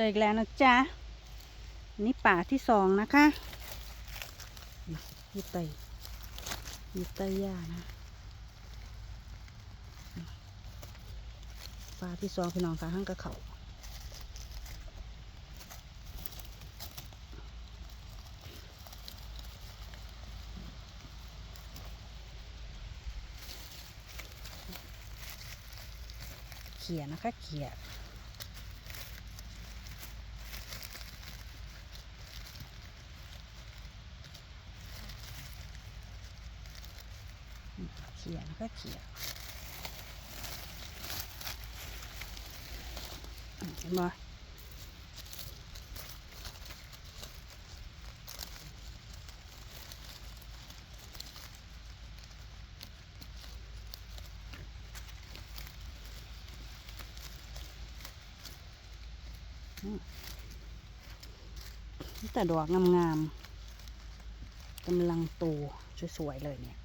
เจออีกแล้วนะจ๊ะ นี่ป่าที่สองนะคะยีไตยีไตย่านะป่าที่สองพี่น้องค่ะห้างกระเขาเขียนะคะเขีย เขียนก็เขียนเห็นบ่อืมมีแต่ดอกงามๆกำลังโตสวยๆเลยเนี่ย